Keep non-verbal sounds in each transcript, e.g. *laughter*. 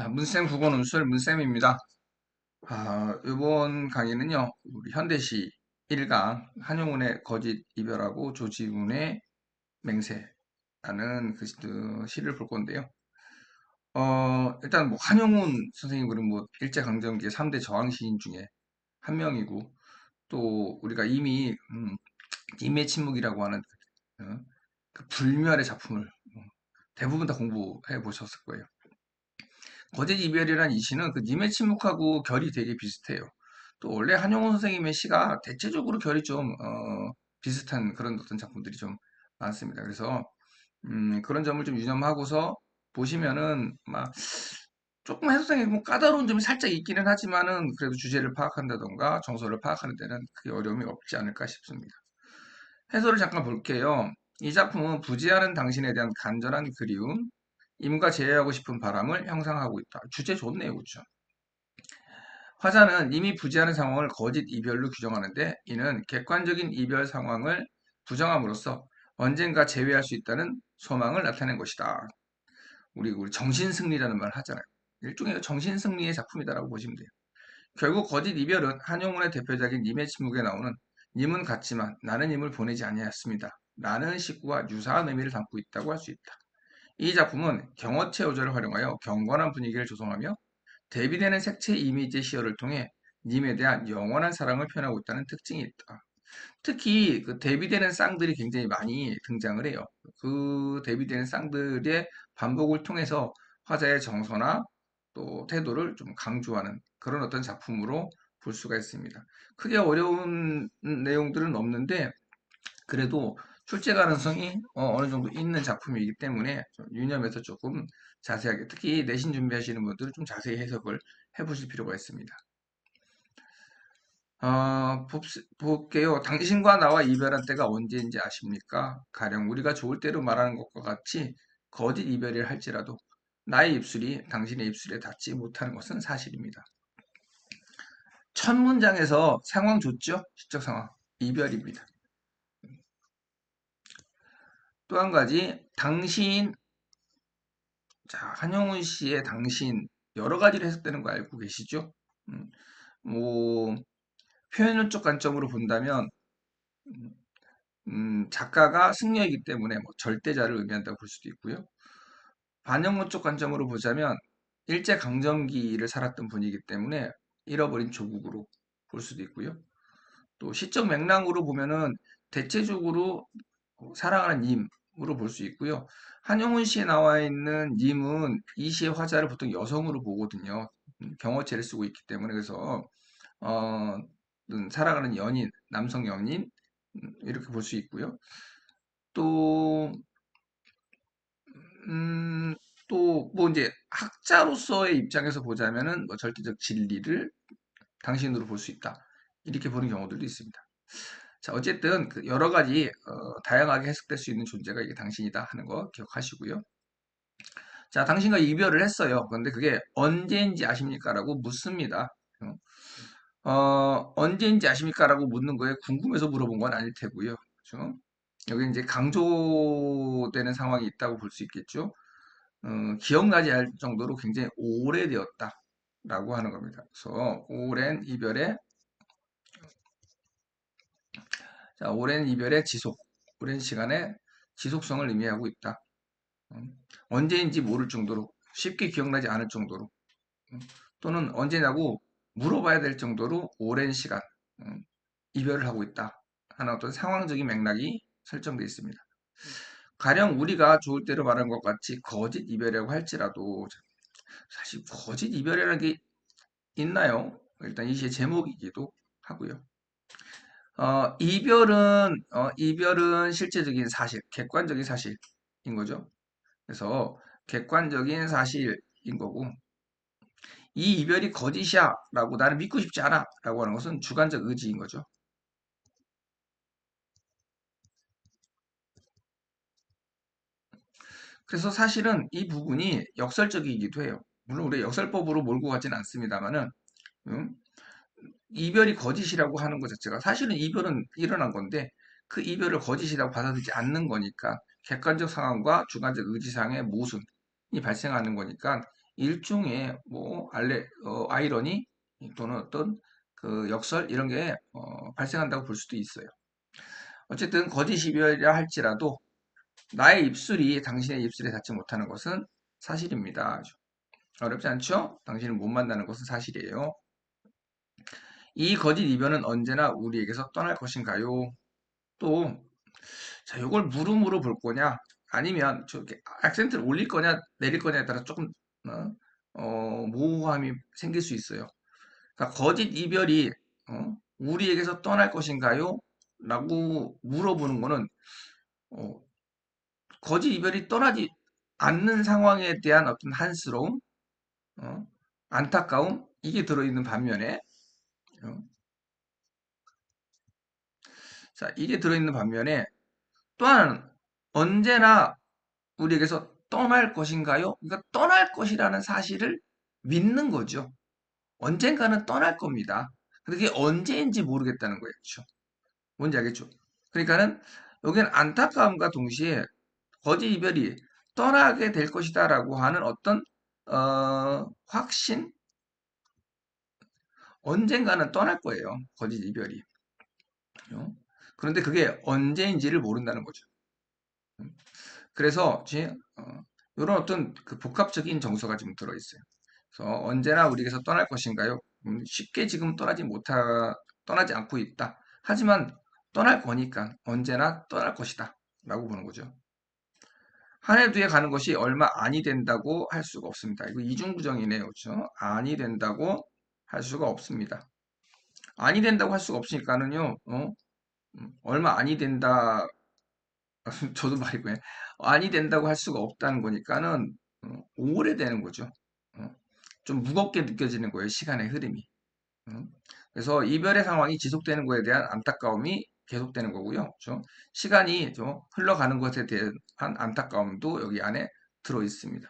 자, 문쌤 국어 논술 문쌤입니다. 아, 이번 강의는요, 우리 현대시 1강 한용운의 거짓 이별하고 조지훈의 맹세라는 그 시- 그 시를 볼 건데요. 어, 일단 뭐 한용운 선생님 그럼 뭐 일제강점기의 3대 저항 시인 중에 한 명이고 또 우리가 이미 음, 임의 침묵이라고 하는 어, 그 불멸의 작품을 어, 대부분 다 공부해 보셨을 거예요. 거짓 이별이란 이 시는 그 님의 침묵하고 결이 되게 비슷해요. 또 원래 한용운 선생님의 시가 대체적으로 결이 좀 어, 비슷한 그런 어떤 작품들이 좀 많습니다. 그래서 음, 그런 점을 좀 유념하고서 보시면은 막 조금 해석상에 뭐 까다로운 점이 살짝 있기는 하지만은 그래도 주제를 파악한다던가 정서를 파악하는 데는 크게 어려움이 없지 않을까 싶습니다. 해설을 잠깐 볼게요. 이 작품은 부지하는 당신에 대한 간절한 그리움, 임과 제외하고 싶은 바람을 형상하고 있다. 주제 좋네요, 그렇죠? 화자는 이미 부지하는 상황을 거짓 이별로 규정하는데 이는 객관적인 이별 상황을 부정함으로써 언젠가 제외할 수 있다는 소망을 나타낸 것이다. 우리 정신승리라는 말 하잖아요. 일종의 정신승리의 작품이다라고 보시면 돼요. 결국 거짓 이별은 한용운의 대표작인 님의 침묵에 나오는 님은 같지만 나는 님을 보내지 아니하였습니다. 라는 식구와 유사한 의미를 담고 있다고 할 수 있다. 이 작품은 경어체 요절을 활용하여 경건한 분위기를 조성하며 대비되는 색채 이미지 시어를 통해 님에 대한 영원한 사랑을 표현하고 있다는 특징이 있다. 특히 그 대비되는 쌍들이 굉장히 많이 등장을 해요. 그 대비되는 쌍들의 반복을 통해서 화자의 정서나 또 태도를 좀 강조하는 그런 어떤 작품으로 볼 수가 있습니다. 크게 어려운 내용들은 없는데 그래도 출제 가능성이 어, 느 정도 있는 작품이기 때문에 좀 유념해서 조금 자세하게 특히 내신 준비하시는 분들은 좀 자세히 해석을 해보실 필요가 있습니다. 어, 봅, 볼게요. 당신과 나와 이별한 때가 언제인지 아십니까? 가령 우리가 좋을 대로 말하는 것과 같이 거짓 이별을 할지라도 나의 입술이 당신의 입술에 닿지 못하는 것은 사실입니다. 첫 문장에서 상황 좋죠? 시적 상황. 이별입니다. 또 한 가지, 당신, 자, 한용운 씨의 당신, 여러 가지로 해석되는 거 알고 계시죠? 음, 뭐, 표현론적 관점으로 본다면, 음, 음, 작가가 승려이기 때문에 뭐 절대자를 의미한다고 볼 수도 있고요. 반영론적 관점으로 보자면, 일제 강점기를 살았던 분이기 때문에 잃어버린 조국으로 볼 수도 있고요. 또 시적 맥락으로 보면은 대체적으로 사랑하는 님 으로 볼 수 있고요. 한용운 시에 나와 있는 님은 이 시의 화자를 보통 여성으로 보거든요. 음, 경어체를 쓰고 있기 때문에 그래서 어, 음, 사랑하는 연인, 남성 연인 음, 이렇게 볼 수 있고요. 또 음, 또 뭐 이제 학자로서의 입장에서 보자면은 뭐 절대적 진리를 당신으로 볼 수 있다. 이렇게 보는 경우들도 있습니다. 자, 어쨌든 그 여러 가지 어, 다양하게 해석될 수 있는 존재가 이게 당신이다 하는 거 기억하시고요. 자, 당신과 이별을 했어요. 그런데 그게 언제인지 아십니까? 라고 묻습니다. 어, 언제인지 아십니까? 라고 묻는 거에 궁금해서 물어본 건 아닐 테고요. 그렇죠? 여기 이제 강조되는 상황이 있다고 볼 수 있겠죠. 어, 기억나지 않을 정도로 굉장히 오래되었다. 라고 하는 겁니다. 그래서 오랜 이별의 자, 오랜 이별의 지속, 오랜 시간의 지속성을 의미하고 있다. 음, 언제인지 모를 정도로 쉽게 기억나지 않을 정도로 음, 또는 언제냐고 물어봐야 될 정도로 오랜 시간 음, 이별을 하고 있다 하는 어떤 상황적인 맥락이 설정되어 있습니다. 가령 우리가 좋을 대로 말한 것 같이 거짓 이별이라고 할지라도 사실 거짓 이별이라는 게 있나요? 일단 이 시의 제목이기도 하고요. 어, 이별은 어, 이별은 실제적인 사실, 객관적인 사실인 거죠. 그래서 객관적인 사실인 거고 이 이별이 거짓이야 라고 나는 믿고 싶지 않아 라고 하는 것은 주관적 의지인 거죠. 그래서 사실은 이 부분이 역설적이기도 해요. 물론 우리 역설법으로 몰고 가진 않습니다만은 음, 이별이 거짓이라고 하는 것 자체가 사실은 이별은 일어난 건데 그 이별을 거짓이라고 받아들이지 않는 거니까 객관적 상황과 주관적 의지상의 모순이 발생하는 거니까 일종의 뭐 알레 어, 아이러니 또는 어떤 그 역설 이런 게 어, 발생한다고 볼 수도 있어요. 어쨌든 거짓 이별이라 할지라도 나의 입술이 당신의 입술에 닿지 못하는 것은 사실입니다. 어렵지 않죠? 당신을 못 만나는 것은 사실이에요. 이 거짓 이별은 언제나 우리에게서 떠날 것인가요? 또, 자, 이걸 물음으로 볼 거냐? 아니면 저렇게 액센트를 올릴 거냐, 내릴 거냐에 따라 조금 어, 어, 모호함이 생길 수 있어요. 그러니까 거짓 이별이 어, 우리에게서 떠날 것인가요? 라고 물어보는 거는 어, 거짓 이별이 떠나지 않는 상황에 대한 어떤 한스러움, 어, 안타까움 이게 들어있는 반면에 어, 자 이게 들어있는 반면에 또한 언제나 우리에게서 떠날 것인가요? 그러니까 떠날 것이라는 사실을 믿는 거죠. 언젠가는 떠날 겁니다. 근데 그게 언제인지 모르겠다는. 그렇죠? 뭔지 알겠죠? 그러니까는 여기는 안타까움과 동시에 거짓 이별이 떠나게 될 것이다라고 하는 어떤 어, 확신 언젠가는 떠날 거예요. 거짓 이별이. 어? 그런데 그게 언제인지를 모른다는 거죠. 음. 그래서 이런 어, 어떤 그 복합적인 정서가 지금 들어있어요. 그래서 언제나 우리에게서 떠날 것인가요? 음, 쉽게 지금 떠나지 못하 떠나지 않고 있다. 하지만 떠날 거니까 언제나 떠날 것이다. 라고 보는 거죠. 한 해 뒤에 가는 것이 얼마 아니 된다고 할 수가 없습니다. 이거 이중부정이네요. 그렇죠? 아니 된다고 할 수가 없습니다. 아니 된다고 할 수가 없으니까는요. 어? 음, 얼마 아니 된다. *laughs* 저도 말이고요. 아니 된다고 할 수가 없다는 거니까는 어, 오래되는 거죠. 어? 좀 무겁게 느껴지는 거예요. 시간의 흐름이. 어? 그래서 이별의 상황이 지속되는 것에 대한 안타까움이 계속되는 거고요. 그렇죠? 시간이 좀 흘러가는 것에 대한 안타까움도 여기 안에 들어 있습니다.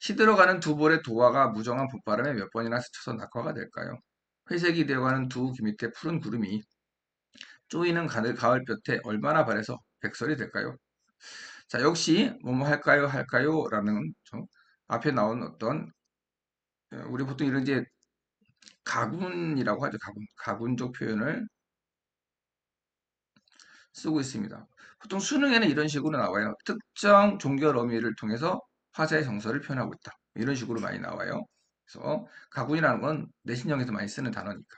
시들어가는 두 볼의 도화가 무정한 봄바람에 몇 번이나 스쳐서 낙화가 될까요? 회색이 되어가는 두 밑에 푸른 구름이 쪼이는 가을, 가을볕에 얼마나 바래서 백설이 될까요? 자, 역시 뭐뭐 할까요? 할까요? 라는 앞에 나온 어떤 어, 우리 보통 이런 이제 가군이라고 하죠. 가군. 가군적 표현을 쓰고 있습니다. 보통 수능에는 이런 식으로 나와요. 특정 종결 어미를 통해서 화자의 정서를 표현하고 있다. 이런 식으로 많이 나와요. 그래서 가군이라는 건 내신형에서 많이 쓰는 단어니까.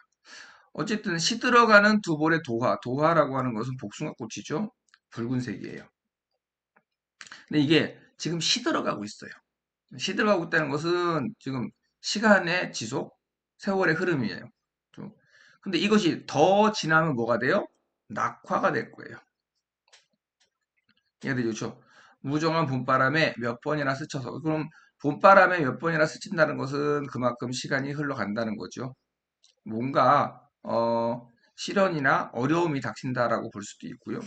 어쨌든 시 들어가는 두 볼의 도화, 도화라고 하는 것은 복숭아꽃이죠. 붉은색이에요. 근데 이게 지금 시 들어가고 있어요. 시 들어가고 있다는 것은 지금 시간의 지속, 세월의 흐름이에요. 근데 이것이 더 지나면 뭐가 돼요? 낙화가 될 거예요. 이해되죠? 무정한 봄바람에 몇 번이나 스쳐서 그럼 봄바람에 몇 번이나 스친다는 것은 그만큼 시간이 흘러간다는 거죠. 뭔가 어, 시련이나 어려움이 닥친다라고 볼 수도 있고요.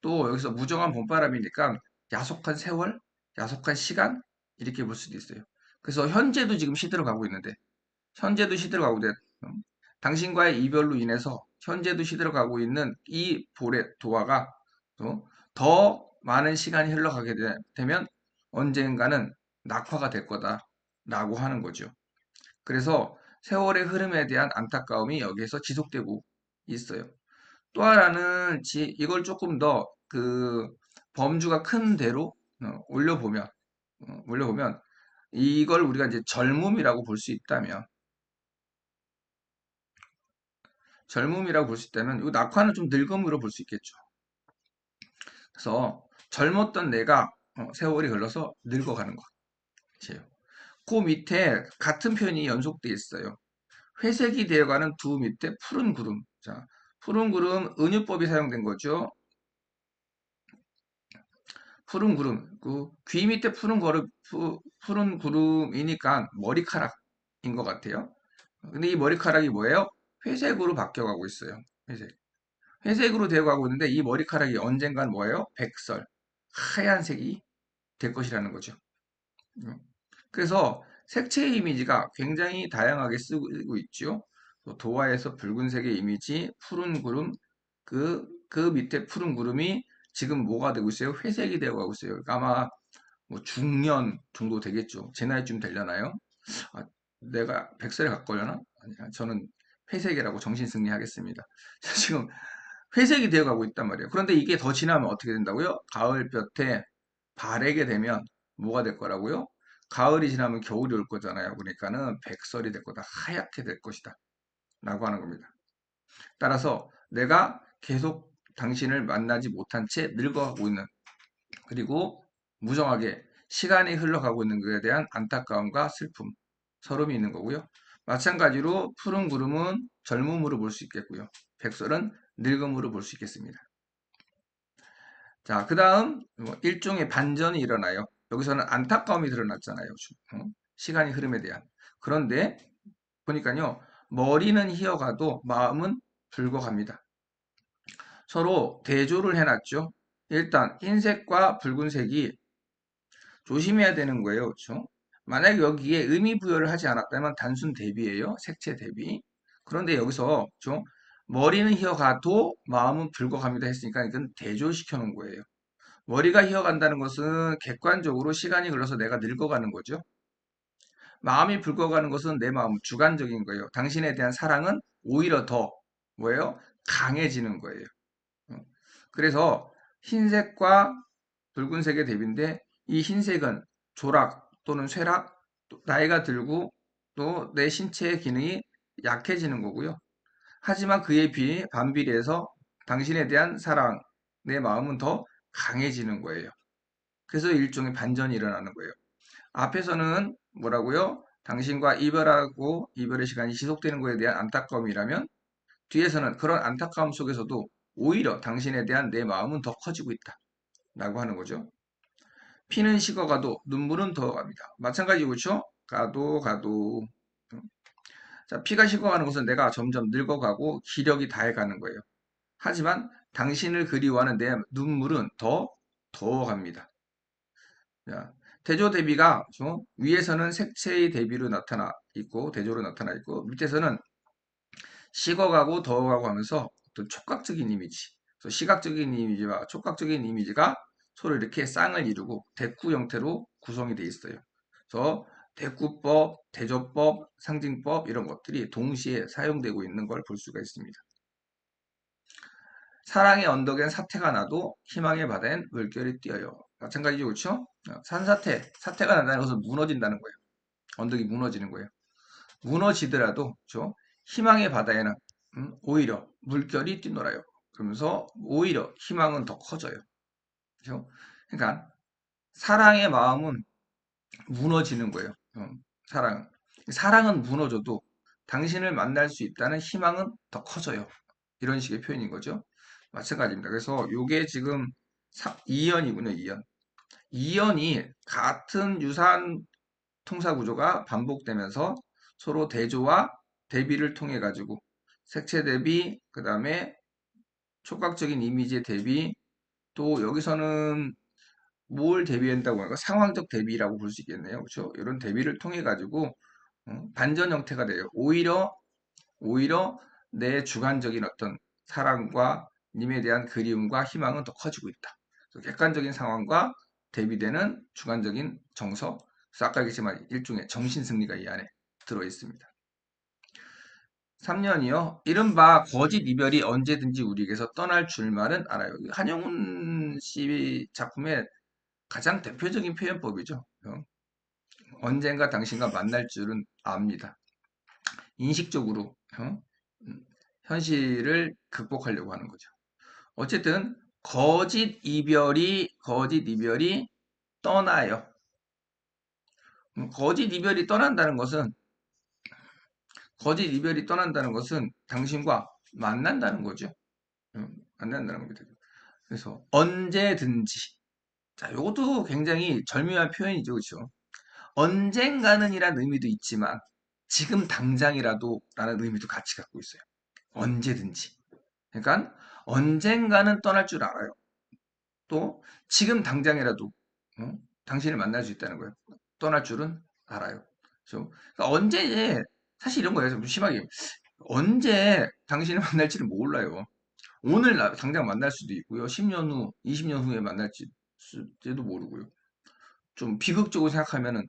또 여기서 무정한 봄바람이니까 야속한 세월, 야속한 시간 이렇게 볼 수도 있어요. 그래서 현재도 지금 시들어가고 있는데 현재도 시들어가고 있는데 음, 당신과의 이별로 인해서 현재도 시들어가고 있는 이 볼의 도화가 더 많은 시간이 흘러가게 되 면 언젠가는 낙화가 될 거다라고 하는 거죠. 그래서 세월의 흐름에 대한 안타까움이 여기에서 지속되고 있어요. 또 하나는 이걸 조금 더 그 범주가 큰 대로 어, 올려보면 어, 올려보면 이걸 우리가 이제 젊음이라고 볼 수 있다면 젊음이라고 볼 수 있다면 이 낙화는 좀 늙음으로 볼 수 있겠죠. 그래서 젊었던 내가 어, 세월이 흘러서 늙어가는 것. 그 밑에 같은 표현이 연속되어 있어요. 회색이 되어가는 두 밑에 푸른 구름. 자, 푸른 구름 은유법이 사용된 거죠. 푸른 구름. 그 귀 밑에 푸른 거름, 푸, 푸른 구름이니까 머리카락인 것 같아요. 근데 이 머리카락이 뭐예요? 회색으로 바뀌어가고 있어요. 회색. 회색으로 되어가고 있는데 이 머리카락이 언젠간 뭐예요? 백설. 하얀색이 될 것이라는 거죠. 음. 그래서 색채의 이미지가 굉장히 다양하게 쓰고 있죠. 도화에서 붉은색의 이미지, 푸른 구름, 그, 그 밑에 푸른 구름이 지금 뭐가 되고 있어요? 회색이 되어 가고 있어요. 그러니까 아마 뭐 중년 정도 되겠죠. 제 나이쯤 되려나요? 아, 내가 100살에 가까려나? 아니야. 저는 회색이라고 정신승리 하겠습니다. *laughs* 지금 회색이 되어 가고 있단 말이에요. 그런데 이게 더 지나면 어떻게 된다고요? 가을 볕에 바래게 되면 뭐가 될 거라고요? 가을이 지나면 겨울이 올 거잖아요. 그러니까는 백설이 될 거다. 하얗게 될 것이다. 라고 하는 겁니다. 따라서 내가 계속 당신을 만나지 못한 채 늙어가고 있는 그리고 무정하게 시간이 흘러가고 있는 것에 대한 안타까움과 슬픔, 서름이 있는 거고요. 마찬가지로 푸른 구름은 젊음으로 볼 수 있겠고요. 백설은 늙음으로 볼 수 있겠습니다. 자, 그 다음 뭐 일종의 반전이 일어나요. 여기서는 안타까움이 드러났잖아요. 어? 시간이 흐름에 대한. 그런데 보니까요. 머리는 희어가도 마음은 붉어갑니다. 서로 대조를 해놨죠. 일단 흰색과 붉은색이 조심해야 되는 거예요. 그렇죠? 만약에 여기에 의미 부여를 하지 않았다면 단순 대비예요. 색채 대비. 그런데 여기서 그렇죠? 머리는 희어가도 마음은 붉어갑니다 했으니까 이건 대조시켜 놓은 거예요. 머리가 희어간다는 것은 객관적으로 시간이 흘러서 내가 늙어가는 거죠. 마음이 붉어가는 것은 내 마음 주관적인 거예요. 당신에 대한 사랑은 오히려 더 뭐예요? 강해지는 거예요. 어. 그래서 흰색과 붉은색의 대비인데 이 흰색은 조락 또는 쇠락, 나이가 들고 또 내 신체의 기능이 약해지는 거고요. 하지만 그에 비해 반비례해서 당신에 대한 사랑, 내 마음은 더 강해지는 거예요. 그래서 일종의 반전이 일어나는 거예요. 앞에서는 뭐라고요? 당신과 이별하고 이별의 시간이 지속되는 것에 대한 안타까움이라면 뒤에서는 그런 안타까움 속에서도 오히려 당신에 대한 내 마음은 더 커지고 있다. 라고 하는 거죠. 피는 식어가도 눈물은 더 갑니다. 마찬가지 그렇죠? 가도 가도 자, 피가 식어가는 것은 내가 점점 늙어가고 기력이 다해가는 거예요. 하지만 당신을 그리워하는 내 눈물은 더 더워갑니다. 자, 대조 대비가? 위에서는 색채의 대비로 나타나 있고 대조로 나타나 있고 밑에서는 식어가고 더워가고 하면서 어떤 촉각적인 이미지, 시각적인 이미지와 촉각적인 이미지가 서로 이렇게 쌍을 이루고 대구 형태로 구성이 되어 있어요. 그래서 대구법, 대조법, 상징법 이런 것들이 동시에 사용되고 있는 걸 볼 수가 있습니다. 사랑의 언덕엔 사태가 나도 희망의 바다엔 물결이 뛰어요. 마찬가지죠, 그렇죠? 산사태, 사태가 난다는 것은 무너진다는 거예요. 언덕이 무너지는 거예요. 무너지더라도, 그렇죠? 희망의 바다에는 음, 오히려 물결이 뛰놀아요. 그러면서 오히려 희망은 더 커져요. 그렇죠? 그러니까 사랑의 마음은 무너지는 거예요. 음, 사랑. 사랑은 무너져도 당신을 만날 수 있다는 희망은 더 커져요. 이런 식의 표현인 거죠. 마찬가지입니다. 그래서 이게 지금 2연이군요. 2연. 2연이 같은 유사한 통사 구조가 반복되면서 서로 대조와 대비를 통해 가지고 색채 대비, 그 다음에 촉각적인 이미지의 대비, 또 여기서는 뭘 대비한다고 할까? 상황적 대비라고 볼 수 있겠네요. 그렇죠? 이런 대비를 통해 가지고 어, 반전 형태가 돼요. 오히려 오히려 내 주관적인 어떤 사랑과 님에 대한 그리움과 희망은 더 커지고 있다. 객관적인 상황과 대비되는 주관적인 정서. 그래서 아까 얘기했지만 일종의 정신승리가 이 안에 들어 있습니다. 3년이요. 이른바 거짓 이별이 언제든지 우리에게서 떠날 줄만은 알아요. 한영훈 씨 작품의 가장 대표적인 표현법이죠. 어? 언젠가 당신과 만날 줄은 압니다. 인식적으로 어? 음, 현실을 극복하려고 하는 거죠. 어쨌든 거짓 이별이 거짓 이별이 떠나요. 음, 거짓 이별이 떠난다는 것은 거짓 이별이 떠난다는 것은 당신과 만난다는 거죠. 음, 만난다는 겁니다. 그래서 언제든지 자, 이것도 굉장히 절묘한 표현이죠. 그렇죠? 언젠가는 이란 의미도 있지만 지금 당장이라도 라는 의미도 같이 갖고 있어요. 언제든지. 그러니까 언젠가는 떠날 줄 알아요. 또 지금 당장이라도 어? 당신을 만날 수 있다는 거예요. 떠날 줄은 알아요. 그렇죠? 그러니까 언제 사실 이런 거예요. 좀 심하게 언제 당신을 *laughs* 만날지를 몰라요. 오늘 당장 만날 수도 있고요. 10년 후, 20년 후에 만날지 도 모르고요. 좀 비극적으로 생각하면은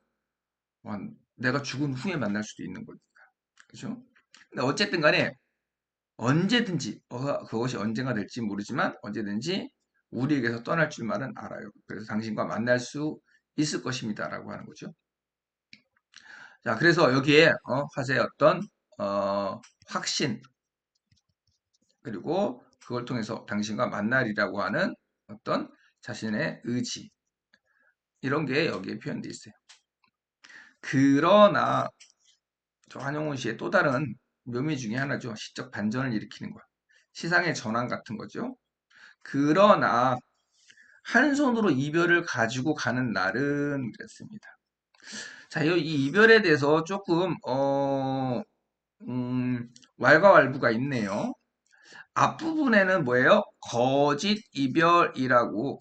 와, 내가 죽은 후에 만날 수도 있는 거니까. 그죠? 근데 어쨌든 간에 언제든지 어, 그것이 언젠가 될지 모르지만 언제든지 우리에게서 떠날 줄만은 알아요. 그래서 당신과 만날 수 있을 것입니다라고 하는 거죠. 자, 그래서 여기에 어, 화세의 어떤 어, 확신 그리고 그걸 통해서 당신과 만날이라고 하는 어떤 자신의 의지 이런 게 여기에 표현되어 있어요. 그러나 저 한용운 씨의 또 다른 묘미 중에 하나죠. 시적 반전을 일으키는 것. 시상의 전환 같은 거죠. 그러나 한 손으로 이별을 가지고 가는 날은 그랬습니다. 자, 이 이별에 대해서 조금 어, 음, 왈가왈부가 있네요. 앞부분에는 뭐예요? 거짓 이별이라고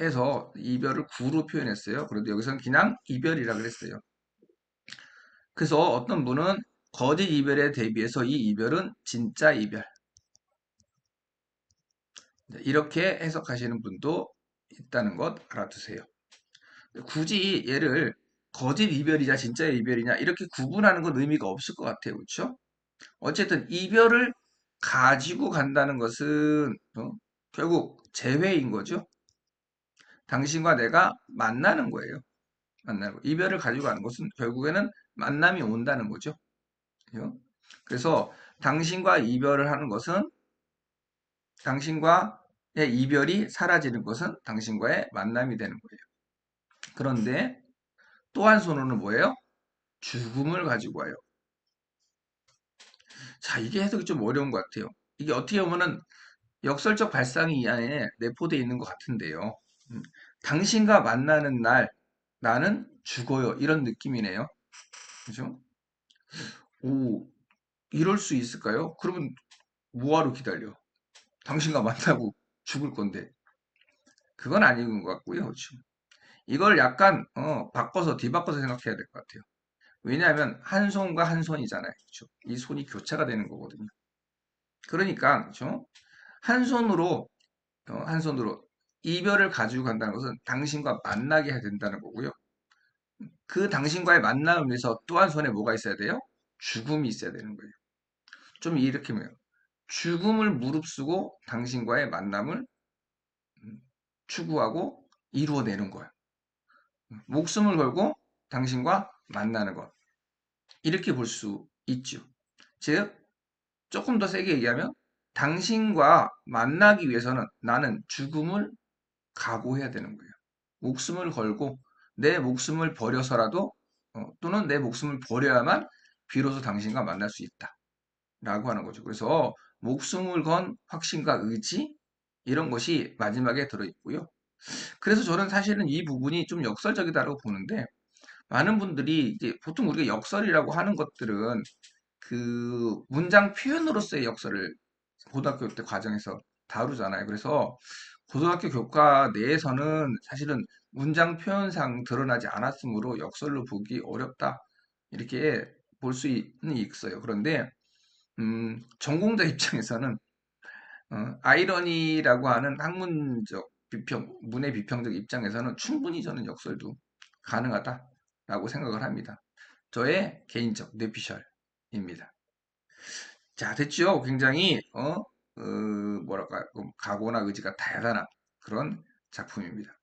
해서 이별을 구로 표현했어요. 그런데 여기서는 그냥 이별이라 그랬어요. 그래서 어떤 분은 거짓 이별에 대비해서 이 이별은 진짜 이별. 이렇게 해석하시는 분도 있다는 것 알아두세요. 굳이 얘를 거짓 이별이냐 진짜 이별이냐 이렇게 구분하는 건 의미가 없을 것 같아요. 그렇죠? 어쨌든 이별을 가지고 간다는 것은 어? 결국 재회인 거죠. 당신과 내가 만나는 거예요. 만나고 이별을 가지고 가는 것은 결국에는 만남이 온다는 거죠. 그죠? 그래서 당신과 이별을 하는 것은 당신과의 이별이 사라지는 것은 당신과의 만남이 되는 거예요. 그런데 또 한 손으로는 뭐예요? 죽음을 가지고 와요. 자, 이게 해석이 좀 어려운 것 같아요. 이게 어떻게 보면은 역설적 발상이 이 안에 내포되어 있는 것 같은데요. 음, 당신과 만나는 날 나는 죽어요. 이런 느낌이네요. 그죠? 오, 이럴 수 있을까요? 그러면 뭐하러 기다려? 당신과 만나고 죽을 건데. 그건 아닌 것 같고요. 그렇죠? 이걸 약간 어, 바꿔서 뒤바꿔서 생각해야 될 것 같아요. 왜냐하면 한 손과 한 손이잖아요. 그렇죠? 이 손이 교차가 되는 거거든요. 그러니까 그렇죠? 한 손으로 어, 한 손으로 이별을 가지고 간다는 것은 당신과 만나게 해야 된다는 거고요. 그 당신과의 만남을 위해서 또한 손에 뭐가 있어야 돼요? 죽음이 있어야 되는 거예요. 좀 이렇게 해요. 죽음을 무릅쓰고 당신과의 만남을 음, 추구하고 이루어내는 거예요. 목숨을 걸고 당신과 만나는 것. 이렇게 볼 수 있죠. 즉, 조금 더 세게 얘기하면 당신과 만나기 위해서는 나는 죽음을 각오해야 되는 거예요. 목숨을 걸고 내 목숨을 버려서라도 어, 또는 내 목숨을 버려야만 비로소 당신과 만날 수 있다. 라고 하는 거죠. 그래서 목숨을 건 확신과 의지 이런 것이 마지막에 들어있고요. 그래서 저는 사실은 이 부분이 좀 역설적이다라고 보는데 많은 분들이 이제 보통 우리가 역설이라고 하는 것들은 그 문장 표현으로서의 역설을 고등학교 때 과정에서 다루잖아요. 그래서 고등학교 교과 내에서는 사실은 문장 표현상 드러나지 않았으므로 역설로 보기 어렵다. 이렇게 볼 수 있어요. 그런데 음, 전공자 입장에서는 어, 아이러니라고 하는 학문적 비평, 문의 비평적 입장에서는 충분히 저는 역설도 가능하다라고 생각을 합니다. 저의 개인적 뇌피셜입니다. 자, 됐죠? 굉장히 어, 어 뭐랄까 각오나 의지가 대단한 그런 작품입니다.